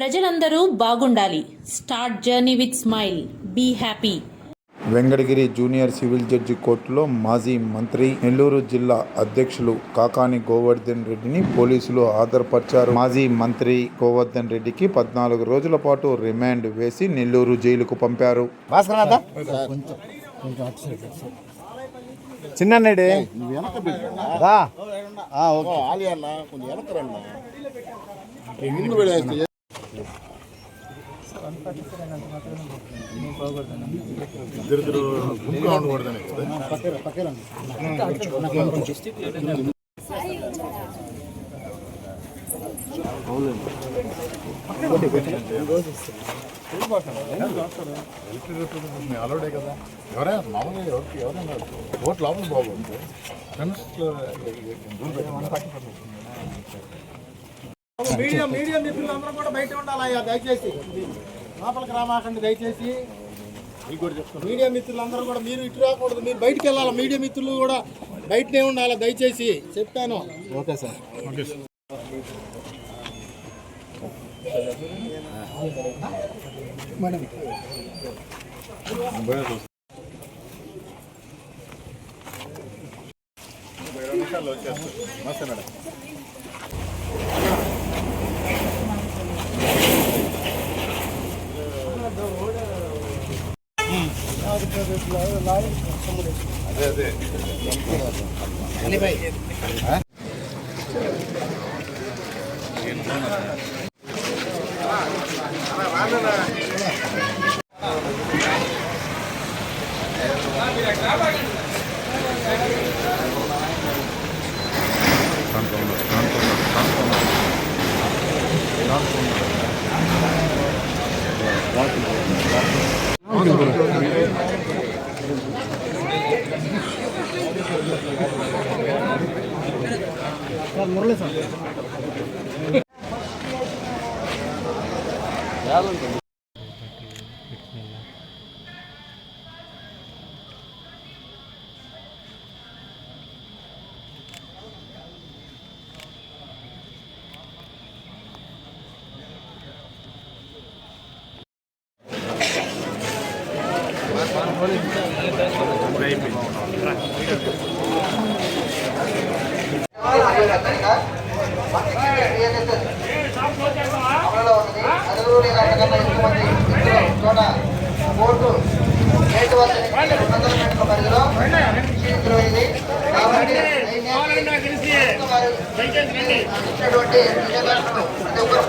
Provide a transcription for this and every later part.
ప్రజలందరూ బాగుండాలి. Start journey with smile. Be happy. Venkatagiri junior civil judge కోర్టులో మాజీ మంత్రి నెల్లూరు జిల్లా అధ్యక్షులు కాకాని గోవర్ధన్ రెడ్డిని పోలీసులు హాజరుపరిచారు మాజీ మంత్రి గోవర్ధన్ రెడ్డికి పద్నాలుగు రోజుల పాటు రిమాండ్ వేసి నెల్లూరు జైలుకు పంపారు. చిన్నడి ఓకే. ఇద్దరిద్దరు గుంపుగా ఉండకూడదని అలౌడే కదా ఎవరైనా మామూలుగా ఎవరికి ఎవరైనా ఓట్ లోపల బాగుంది మీడియా మీడియా మిత్రులందరూ కూడా బయట ఉండాలయ్యా దయచేసి. లోపలికి రామాకండి దయచేసి. మీడియా మిత్రులందరూ కూడా మీరు ఇటు రాకూడదు మీరు బయటికి వెళ్ళాలి? మీడియా మిత్రులు కూడా బయటనే ఉండాలి? దయచేసి. చెప్పాను ఓకే సార్. నిమిషాల్లో వచ్చేస్తారు నమస్తే మేడం అదే అదే అమలులో గేటు వందల మీటర్ల పరిధిలో కాబట్టి ఇచ్చినటువంటి ప్రతి ఒక్కరు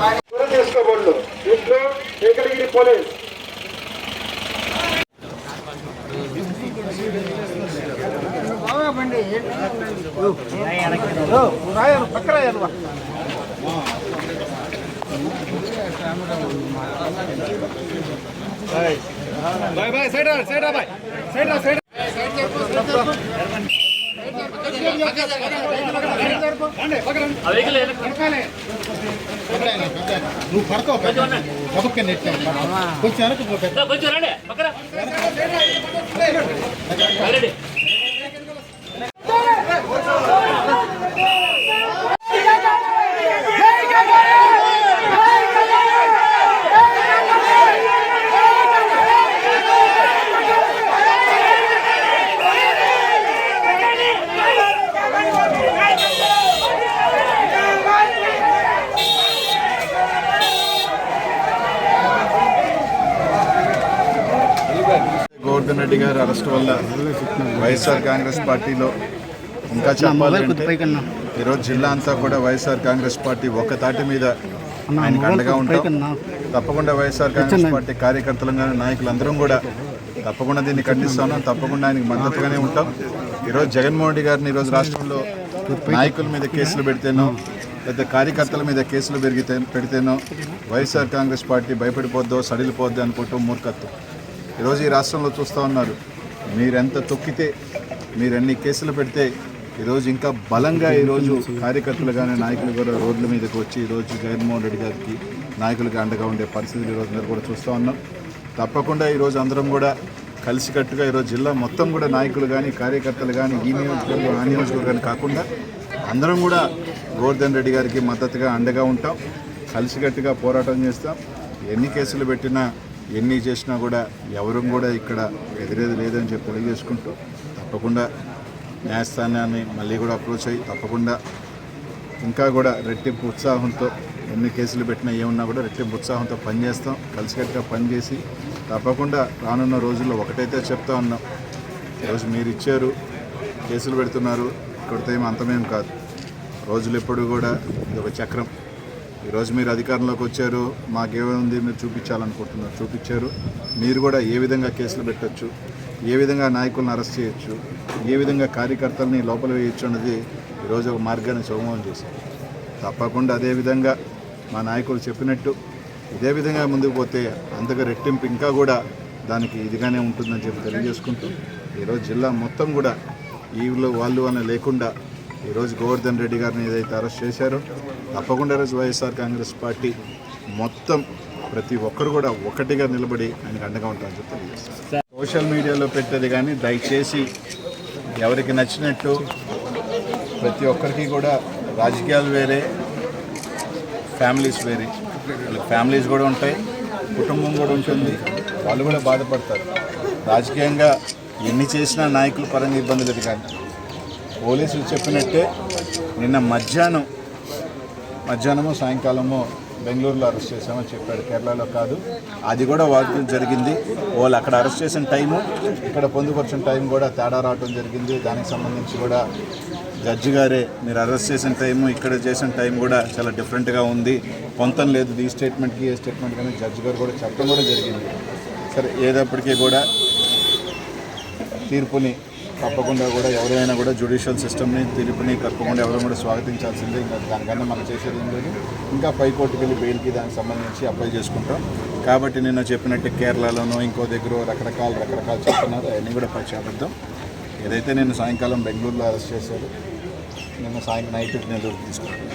పక్క రాయాలి బాయ్ బాయ్ సైడ్ రా సైడ్ రా బాయ్. సైడ్ రా సైడ్ నువ్వు పడతావు పక్కన నెట్ కొంచెం వెనక పో పెద్ద. గోవర్ధన్ రెడ్డి గారి అరెస్ట్ వల్ల వైఎస్ఆర్ కాంగ్రెస్ పార్టీలో ఇంకా చెప్పాలంటే ఈరోజు జిల్లా అంతా కూడా వైఎస్ఆర్ కాంగ్రెస్ పార్టీ ఒక్క తాటి మీద ఆయనకు అండగా ఉంటాం. తప్పకుండా వైఎస్ఆర్ కాంగ్రెస్ పార్టీ కార్యకర్తలు కానీ నాయకులందరం కూడా తప్పకుండా దీన్ని ఖండిస్తాను. తప్పకుండా ఆయనకు మద్దతుగానే ఉంటాం. ఈరోజు జగన్మోహన్ రెడ్డి గారిని ఈరోజు రాష్ట్రంలో నాయకుల మీద కేసులు పెడితేనో లేదా కార్యకర్తల మీద కేసులు పెరిగితే పెడితేనో వైఎస్ఆర్ కాంగ్రెస్ పార్టీ భయపడిపోద్దో సడిలిపోద్దో అనుకోవటం మూర్ఖత్వం. ఈరోజు ఈ రాష్ట్రంలో చూస్తూ ఉన్నారు. మీరెంత తొక్కితే మీరెన్ని కేసులు పెడితే ఈరోజు ఇంకా బలంగా ఈరోజు కార్యకర్తలు కానీ నాయకులు కూడా రోడ్ల మీదకి వచ్చి ఈరోజు జగన్మోహన్ రెడ్డి గారికి నాయకులకు అండగా ఉండే పరిస్థితులు ఈరోజు మీరు కూడా చూస్తూ ఉన్నాం. తప్పకుండా ఈరోజు అందరం కూడా కలిసికట్టుగా ఈరోజు జిల్లా మొత్తం కూడా నాయకులు కానీ కార్యకర్తలు కానీ ఈ నియోజకవర్గం ఆ నియోజకవర్గాన్ని కాకుండా అందరం కూడా గోవర్ధన్ రెడ్డి గారికి మద్దతుగా అండగా ఉంటాం. కలిసికట్టుగా పోరాటం చేస్తాం. ఎన్ని కేసులు పెట్టినా ఎన్ని చేసినా కూడా ఎవరు కూడా ఇక్కడ ఎదిరేది లేదని చెప్పి తెలియజేసుకుంటూ తప్పకుండా న్యాయస్థానాన్ని మళ్ళీ కూడా అప్రోచ్ అయ్యి తప్పకుండా ఇంకా కూడా రెట్టింపు ఉత్సాహంతో ఎన్ని కేసులు పెట్టినా ఏమున్నా కూడా రెట్టింపు ఉత్సాహంతో పనిచేస్తాం. కలిసికట్టుగా పనిచేసి తప్పకుండా రానున్న రోజుల్లో ఒకటైతే చెప్తా ఉన్నాం. ఈరోజు మీరు ఇచ్చారు కేసులు పెడుతున్నారు ఇక్కడితో ఏమి అంతమేం కాదు. రోజులు ఎప్పుడు కూడా ఇది ఒక చక్రం. ఈరోజు మీరు అధికారంలోకి వచ్చారు మాకేముంది మీరు చూపించాలనుకుంటున్నారు. చూపించారు. మీరు కూడా ఏ విధంగా కేసులు పెట్టచ్చు ఏ విధంగా నాయకులను అరెస్ట్ చేయొచ్చు ఏ విధంగా కార్యకర్తల్ని లోపల వేయొచ్చు అన్నది ఈరోజు ఒక మార్గాన్ని సుగమం చేశారు తప్పకుండా అదే విధంగా మా నాయకులు చెప్పినట్టు ఇదే విధంగా ముందుకు పోతే అంతగా రెట్టింపు ఇంకా కూడా దానికి ఇదిగానే ఉంటుందని చెప్పి తెలియజేసుకుంటూ ఈరోజు జిల్లా మొత్తం కూడా వీళ్ళు వాళ్ళు అనే లేకుండా ఈరోజు గోవర్ధన్ రెడ్డి గారిని ఏదైతే అరెస్ట్ చేశారో తప్పకుండా ఈరోజు వైఎస్ఆర్ కాంగ్రెస్ పార్టీ మొత్తం ప్రతి ఒక్కరు కూడా ఒకటిగా నిలబడి ఆయనకు అండగా ఉంటారని చెప్పి తెలియజేస్తారు సోషల్ మీడియాలో పెట్టేది కానీ దయచేసి ఎవరికి నచ్చినట్టు ప్రతి ఒక్కరికి కూడా రాజకీయాలు వేరే ఫ్యామిలీస్ వేరే. వాళ్ళకి ఫ్యామిలీస్ కూడా ఉంటాయి కుటుంబం కూడా ఉంటుంది. వాళ్ళు కూడా బాధపడతారు. రాజకీయంగా ఎన్ని చేసినా నాయకుల పరంగా ఇబ్బంది లేదు కానీ. పోలీసులు చెప్పినట్టే నిన్న మధ్యాహ్నం మధ్యాహ్నమో సాయంకాలమో బెంగళూరులో అరెస్ట్ చేశామని చెప్పాడు. కేరళలో కాదు. అది కూడా వాడటం జరిగింది. వాళ్ళు అక్కడ అరెస్ట్ చేసిన టైము ఇక్కడ పొందుపరిచిన టైం కూడా తేడా రావడం జరిగింది. దానికి సంబంధించి కూడా జడ్జి గారే మీరు అరెస్ట్ చేసిన టైము ఇక్కడ చేసిన టైం కూడా చాలా డిఫరెంట్గా ఉంది. పొంతం లేదు. ఈ స్టేట్మెంట్కి ఏ స్టేట్మెంట్ కానీ జడ్జి గారు కూడా చెప్పడం కూడా జరిగింది. సరే ఏదప్పటికీ కూడా తీర్పుని తప్పకుండా కూడా ఎవరైనా కూడా జ్యుడిషియల్ సిస్టమ్ని తీర్పుని తప్పకుండా ఎవరైనా కూడా స్వాగతించాల్సిందే. ఇంకా దానికన్నా మనం చేసేది ఏం ఇంకా పైకోర్టుకి వెళ్ళి బెయిల్కి దానికి సంబంధించి అప్లై చేసుకుంటాం. కాబట్టి నిన్న చెప్పినట్టు కేరళలోనో ఇంకో దగ్గర రకరకాల రకరకాలు చెప్తున్నారు. అవన్నీ కూడా ప్రచారిద్దాం ఏదైతే నేను సాయంకాలం బెంగళూరులో అరెస్ట్ చేశారు నిన్న సాయంత్రం నైట్ నెల్లూరు తీసుకుంటాను